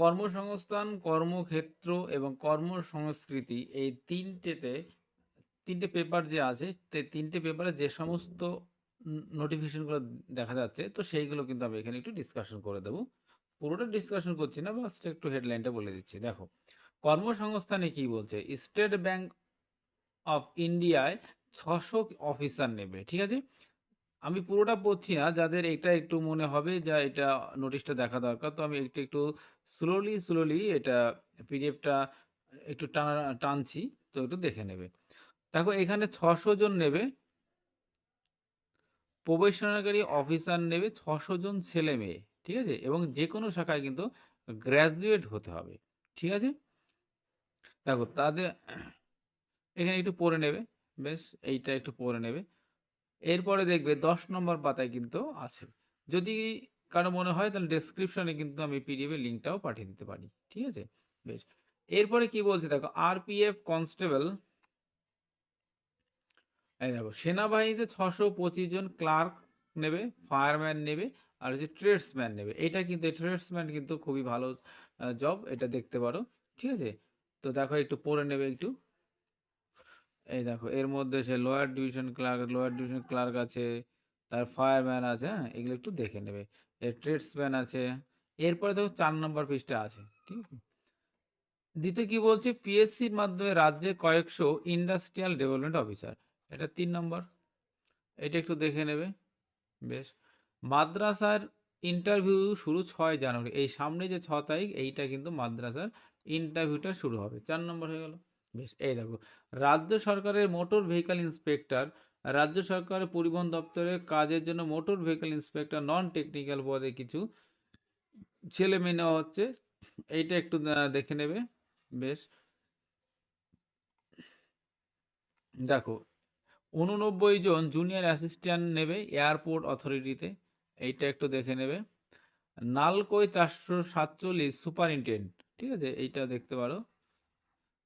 কর্মসংস্থান, কর্মক্ষেত্র এবং কর্মসংস্কৃতি এই তিনটেতে তিনটে পেপার যে আছে, তে ৩ টে পেপারে যে সমস্ত ন নোটিফিকেশনগুলো দেখা যাচ্ছে, তো সেইগুলো কিন্তু আমি এখানে একটু ডিসকাশন করে দেবো পুরোটা ডিসকাশন করছি না, জাস্ট একটু হেডলাইনটা বলে দিচ্ছি। দেখো, কর্মসংস্থানে কি বলছে? স্টেট ব্যাংক অফ ইন্ডিয়ায় ছশো অফিসার নেবে। ঠিক আছে? আমি পুরোটা পড়ছি না, যাদের এটা একটু মনে হবে যা এটা নোটিশটা দেখা দরকার। তো আমি একটু, একটু স্লোলি, স্লোলি এটা পিডিএফটা একটু টানা টানছি। তো একটু দেখে নেবে। দেখো এখানে ছশো জন নেবে। প্রবেশনাকারী অফিসার নেবে ছশো জন ছেলে-মেয়ে। ঠিক আছে? এবং যে কোনো শাখায় কিন্তু গ্র্যাজুয়েট হতে হবে। ঠিক আছে? দেখো তাদের এখানে একটু পড়ে নেবে। বেশ এইটা একটু পড়ে নেবে। এরপরে দেখবে ১০ নম্বর পাতায় কিন্তু আছে। যদি কারও মনে হয় তাহলে ডেসক্রিপশনে কিন্তু আমি পিডিএফ এর লিঙ্কটাও পাঠিয়ে দিতে পারি। ঠিক আছে? বেশ। এরপরে কি বলছে দেখো আরপিএফ কনস্টেবল দেখো সেনাবাহিনীতে ৬২৫ জন ক্লার্ক নেবে, ফায়ারম্যান নেবে আর হচ্ছে ট্রেডসম্যান নেবে। এটা কিন্তু ট্রেডসম্যান কিন্তু খুবই ভালো জব এটা দেখতে পারো। ঠিক আছে? তো দেখো একটু পড়ে নেবে একটু। এই দেখো এর মধ্যে সে lower division clerk, lower division clerk আছে, তার ফায়ারম্যান আছে, হ্যাঁ? এগুলো একটু দেখে নেবে। এর ট্রেডসম্যান আছে। এরপরে দেখো চার নম্বর পৃষ্ঠা আছে। ঠিক আছে? দ্বিতীয় কি বলছে? পিএসসির মাধ্যমে রাজ্যে কয়েকশো ইন্ডাস্ট্রিয়াল ডেভেলপমেন্ট অফিসার। এটা তিন নম্বর। এটা একটু দেখে নেবে। বেশ। মাদ্রাসার ইন্টারভিউ শুরু ছয় জানুয়ারি। এই সামনে যে ছ তারিখ এইটা কিন্তু মাদ্রাসার ইন্টারভিউটা শুরু হবে। চার নম্বর হয়ে গেল। বেশ। এই দেখো রাজ্য সরকারের মোটর ভেহিকল ইন্সপেক্টর, রাজ্য সরকারের পরিবহন দপ্তরের কাজের জন্য motor vehicle inspector non technical পদে কিছু ছেলে-মেয়ে নেওয়া হচ্ছে। এইটা একটু দেখে নেবে। বেশ। দেখো ৮৯ জন জুনিয়র অ্যাসিস্ট্যান্ট নেবে এয়ারপোর্ট অথরিটিতে। এইটা একটু দেখে নেবে। নালকোয় ৪৪৭ সুপারিনটেন্ডেন্ট। ঠিক আছে? এইটা দেখতে পারো।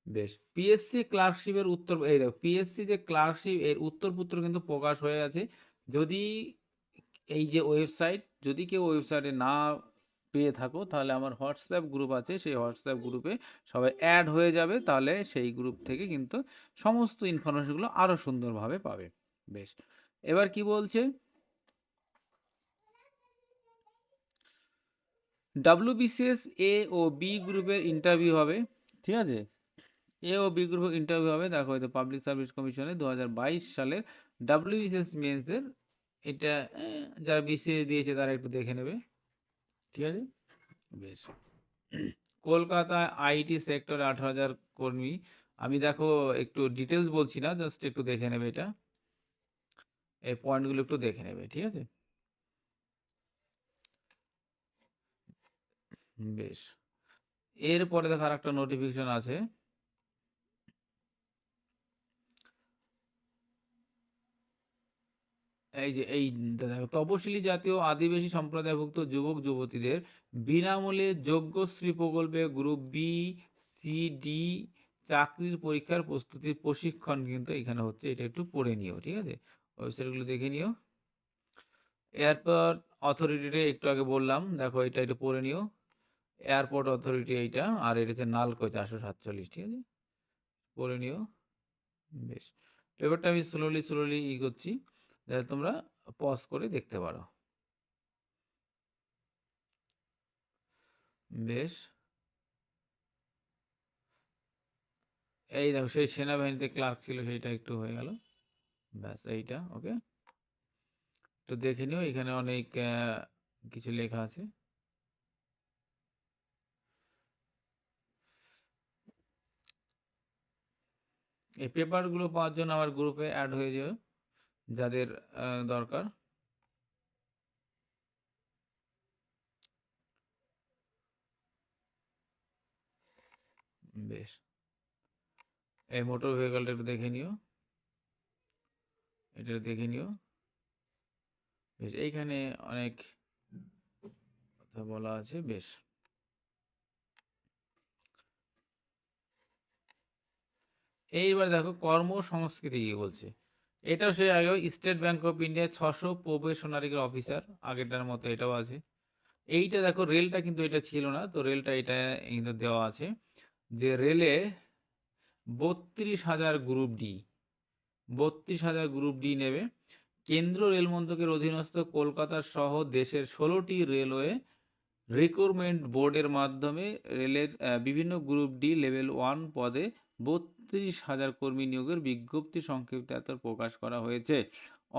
বেশ। পিএসসি ক্লার্কশিপের উত্তর, এই দেখো পিএসসি যে ক্লার্কশিপ এর উত্তরপত্র কিন্তু প্রকাশ হয়ে আছে। যদি এই যে ওয়েবসাইট যদি কেউ ওয়েবসাইটে না পেয়ে থাকো, তাহলে আমার হোয়াটসঅ্যাপ গ্রুপ আছে। সেই হোয়াটসঅ্যাপ গ্রুপে সবাই অ্যাড হয়ে যাবে। তাহলে সেই গ্রুপ থেকে কিন্তু সমস্ত ইনফরমেশনগুলো আরও সুন্দরভাবে পাবে। বেশ। এবার কি বলছে? ডব্লিউবিসিএস এ ও বি গ্রুপের ইন্টারভিউ হবে। ঠিক আছে? এ ও ইন্টারভিউ হবে। দেখো এই তো পাবলিক সার্ভিস কমিশনে ২০২২ সালের ডব্লিউবিসিএস মেন্সের এটা যারা বিসিএস দিয়েছে তারা একটু দেখে নেবে। ঠিক আছে? বেশ। কলকাতায় আইটি সেক্টরে ১৮,০০০ কর্মী। আমি দেখো একটু ডিটেলস বলছি না, জাস্ট একটু দেখে নেবে এটা। এই পয়েন্টগুলো একটু দেখে নেবে। ঠিক আছে? বেশ। এরপরে দেখো আর একটা নোটিফিকেশন আছে। এই যে এই তপশিলি জাতীয় আদিবাসী সম্প্রদায়ভুক্ত যুবক-যুবতীদের বিনামূল্যে যোগ্যশ্রী প্রকল্পে গ্রুপ বি, সি, ডি চাকরির পরীক্ষার প্রস্তুতির প্রশিক্ষণ কিন্তু এখানে হচ্ছে। এটা একটু পড়ে নিও। ঠিক আছে? ওয়েবসাইটগুলো দেখে নিও। এয়ারপোর্ট অথরিটিটা একটু আগে বললাম। দেখো এটা একটু পড়ে নিও। এয়ারপোর্ট অথরিটি এইটা। আর এটা হচ্ছে নালকো ৪৪৭ ঠিক আছে? পড়ে নিও। বেশ। পেপারটা আমি স্লোলি, স্লোলি ই করছি। যাতে তোমরা পজ করে দেখতে পারো। বেশ। এই দেখো, সেই সেনাবাহিনীতে ক্লার্ক ছিল, সেইটা একটু হয়ে গেল। ব্যাস, এইটা ওকে। একটু দেখে নিও, এখানে অনেক কিছু লেখা আছে। এই পেপারগুলো পাওয়ার জন্য আমার গ্রুপে অ্যাড হয়ে যেও। যাদের দরকার। বেশ। এই মোটর ভেহিকলটা একটু দেখে নিও। এটা দেখে নিও। বেশ, এইখানে অনেক কথা বলা আছে। বেশ। এইবার দেখো কর্মসংস্কৃতি কি বলছে? এটাও সে আগেও স্টেট ব্যাংক অফ ইন্ডিয়ার ৬০০ প্রবেশনারি অফিসার, আগেরটার মতো এটাও আছে। এইটা দেখো, রেলটা কিন্তু এটা ছিল না, তো রেলটা এটা কিন্তু দেওয়া আছে যে রেলে বত্রিশ হাজার গ্রুপ ডি, বত্রিশ হাজার গ্রুপ ডি নেবে কেন্দ্র রেল মন্ত্রকের অধীনস্থ কলকাতা সহ দেশের ষোলোটি রেলওয়ে রিক্রুটমেন্ট বোর্ডের মাধ্যমে রেলের বিভিন্ন গ্রুপ ডি লেভেল ওয়ান পদে বত্রিশ হাজার কর্মী নিয়োগের বিজ্ঞপ্তি সংক্ষিপ্ত এত প্রকাশ করা হয়েছে।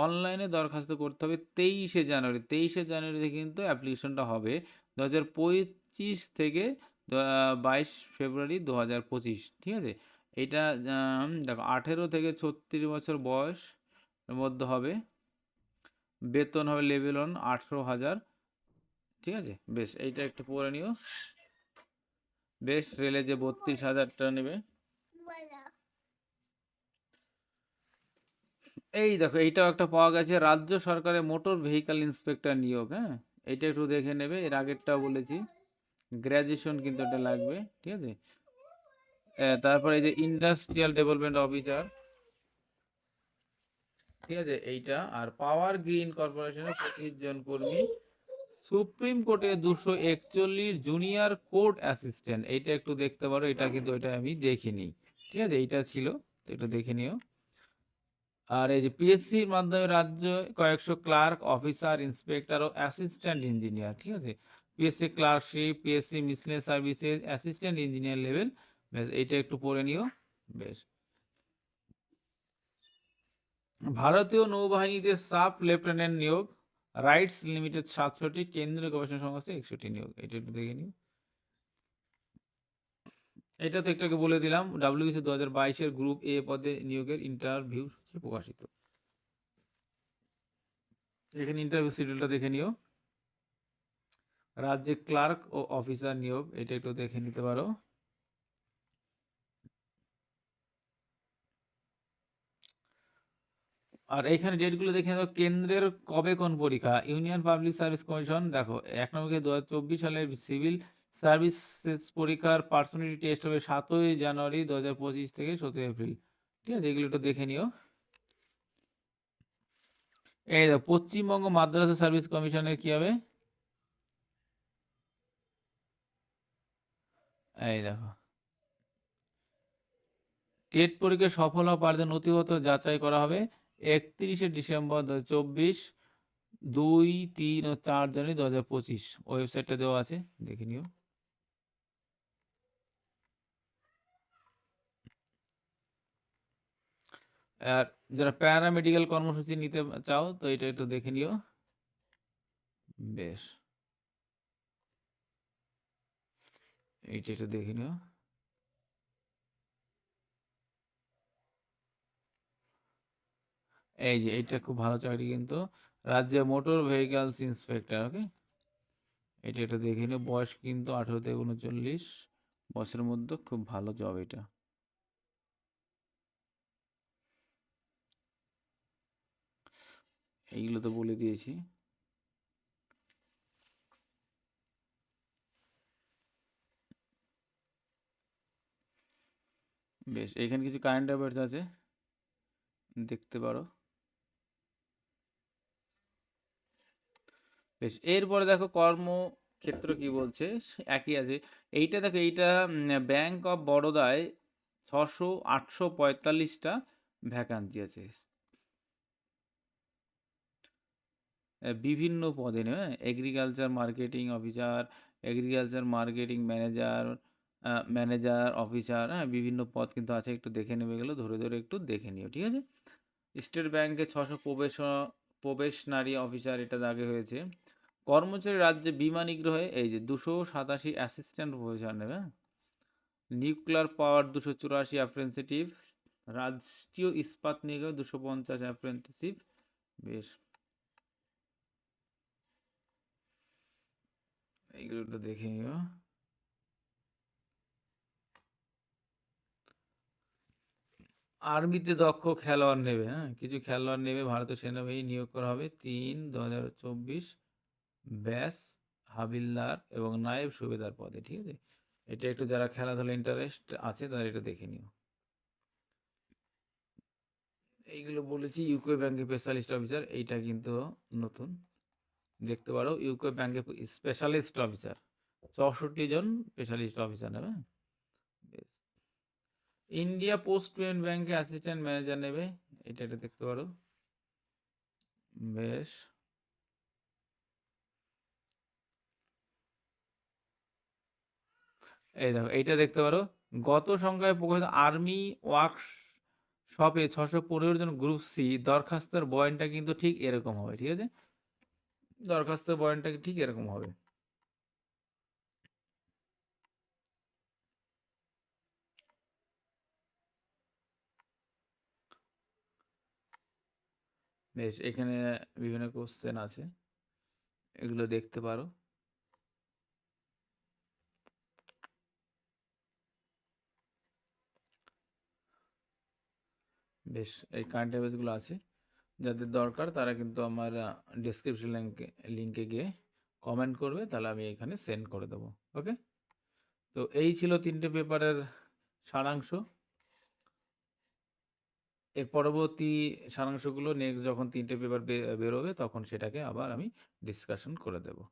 অনলাইনে দরখাস্ত করতে হবে তেইশে জানুয়ারি। তেইশে জানুয়ারিতে কিন্তু অ্যাপ্লিকেশনটা হবে দু হাজার পঁচিশ থেকে বাইশ ফেব্রুয়ারি দু হাজার পঁচিশ। ঠিক আছে? এটা দেখো, আঠেরো থেকে ছত্রিশ বছর বয়স মধ্যে হবে। বেতন হবে লেভেল ওয়ান আঠেরো হাজার। ঠিক আছে? বেশ, এইটা একটু পরে নিও। বেশ, রেলে যে বত্রিশ হাজারটা নেবে। এই দেখো, এইটাও একটা পাওয়া গেছে। রাজ্য সরকারের মোটর ভেহিক্যাল ইন্সপেক্টর নিয়োগ হ্যাঁ? এটা একটু দেখে নেবে, এর আগেরটাও বলেছি। গ্র্যাজুয়েশন কিন্তু এটা লাগবে, ঠিক আছে? তারপরে এই যে ইন্ডাস্ট্রিয়াল ডেভেলপমেন্ট অফিসার ঠিক আছে? এইটা, আর পাওয়ার গ্রিন কর্পোরেশনের পঁচিশ জন কর্মী সুপ্রিম কোর্টে দুশো একচল্লিশ জুনিয়র কোর্ট অ্যাসিস্ট্যান্ট এইটা একটু দেখতে পারো, এটা কিন্তু এটা আমি দেখিনি। ঠিক আছে? এইটা ছিল এটা দেখে নিও। আর এই যে পিএসসির মাধ্যমে রাজ্য কয়েকশো ক্লার্ক, অফিসার, ইন্সপেক্টর ও অ্যাসিস্ট্যান্ট ইঞ্জিনিয়ার, ঠিক আছে? PSC clerkship PSC miscellaneous services assistant engineer level বেশ এইটা একটু পড়ে নিও বেশ ভারতীয় নৌবাহিনীতে সাব লেফটেন্যান্ট নিয়োগ, রাইটস লিমিটেড সাতষট্টি, কেন্দ্রীয় গবেষণা সংস্থা একষট্টি নিয়োগ, এটা একটু দেখে নিও। এটা তো একটাকে বলে দিলাম ডাব্লিউবিসি দু হাজার বাইশের গ্রুপ এ পদে নিয়োগের ইন্টারভিউ সূচি প্রকাশিত। এখানে ইন্টারভিউ শিডিউলটা দেখে নিও। রাজ্যে ক্লার্ক ও অফিসার নিয়োগ, এটা একটু দেখে নিতে পারো। আর এইখানে ডেটগুলো দেখে নাও, কেন্দ্রের কবে কোন পরীক্ষা? ইউনিয়ন পাবলিক সার্ভিস কমিশন দেখো, এক নম্বরকে দু সালের সিভিল সার্ভিসেস পরীক্ষার পার্সোনালিটি টেস্ট হবে সাতই জানুয়ারি দু হাজার পঁচিশ থেকে সতেরো এপ্রিল। ঠিক আছে, এগুলো একটু দেখে নিও। এই দেখো, পশ্চিমবঙ্গ মাদ্রাসা সার্ভিস কমিশনের কি হবে? এই দেখো। টেট পরীক্ষায় সফল হওয়া প্রার্থীদের নথিপত্র যাচাই করা হবে একত্রিশে ডিসেম্বর দু চব্বিশ, দুই, তিন ও চার জানুয়ারি দু হাজার পঁচিশ। ওয়েবসাইটটা দেওয়া আছে, দেখে নিও। আর যারা প্যারামেডিক্যাল কর্মসূচি নিতে চাও, তো এটা একটু দেখে নিও। বেশ। এইটা একটু দেখে নিও। এই যে এটা খুব ভালো চাকরি কিন্তু। রাজ্যে মোটর ভেহিকলস ইন্সপেক্টর, ওকে? এটা একটু দেখে নিও। বয়স কিন্তু আঠেরো থেকে উনচল্লিশ। বছরের মধ্যে খুব ভালো জব এটা। এইগুলো তো বলে দিয়েছি। বেশ, এখানে কিছু কারেন্ট অ্যাফেয়ার্স আছে। দেখতে পারো। বেশ, এরপরে দেখো কর্মক্ষেত্র কি বলছে? একই আছে। এইটা দেখো, এইটা ব্যাংক অফ বরোদায় ছশো আটশো পঁয়তাল্লিশটা ভ্যাকান্সি আছে। বিভিন্ন পদে হ্যাঁ? Agriculture marketing officer agriculture marketing manager manager officer হ্যাঁ? বিভিন্ন পদ কিন্তু আছে, একটু দেখে নেবে গেলো ধরে ধরে একটু দেখে নিও, ঠিক আছে? স্টেট ব্যাংকে ছশো প্রবেশ, প্রবেশনারি অফিসার এটা আগে হয়েছে। কর্মচারী রাজ্যে বিমা নিগ্রহে, এই যে দুশো সাতাশি অ্যাসিস্ট্যান্ট প্রফেসর নেবে নিউক্লিয়ার পাওয়ার দুশো চুরাশি অ্যাপ্রেন্সিটিভ রাষ্ট্রীয় ইস্পাত নিগমে দুশো পঞ্চাশ অ্যাপ্রেন্টিসিপ বেশ। একটু দেখে নিও। আর্মিতে দক্ষ খেলোয়াড় নেবে হ্যাঁ? কিছু খেলোয়াড় নেবে ভারতীয় সেনাবাহিনী নিয়োগ করা হবে তিন দু হাজার চব্বিশ ব্যাস হাবিলদার এবং নায়েব সুবেদার পদে, ঠিক আছে? এটা একটু যারা খেলাধুলা ইন্টারেস্ট আছে, তারা এটা দেখে নিও। এইগুলো বলেছি ইউকো ব্যাংকের স্পেশালিস্ট অফিসার এইটা কিন্তু নতুন। দেখতে পারো ইউকো ব্যাংকে স্পেশালিস্ট অফিসার চৌষট্টি জন স্পেশালিস্ট অফিসার নেবে ইন্ডিয়া পোস্ট পেমেন্ট ব্যাংকে অ্যাসিস্ট্যান্ট ম্যানেজার নেবে, এটা এটা দেখতে পারো। বেশ। এই দেখো, এইটা দেখতে পারো। গত সংখ্যায় প্রকাশিত আর্মি ওয়ার্ক শপে ছশো পনেরো জন গ্রুপ সি দরখাস্তের বয়ানটা কিন্তু ঠিক এরকম হবে, ঠিক আছে? দরখাস্তের বয়ানটা ঠিক এরকম হবে? বেশ, এখানে বিভিন্ন কোশ্চেন আছে। এগুলো দেখতে পারো। বেশ, এই কারেন্ট অ্যাফেয়ার্সগুলো আছে। যাদের দরকার তারা কিন্তু আমার ডিসক্রিপশন লিঙ্কে লিঙ্কে গিয়ে কমেন্ট করবে, তাহলে আমি এখানে সেন্ড করে দেবো ওকে তো এই ছিল তিনটে পেপারের সারাংশ। এর পরবর্তী সারাংশগুলো নেক্সট যখন তিনটে পেপার বেরোবে, তখন সেটাকে আবার আমি ডিসকাশন করে দেবো।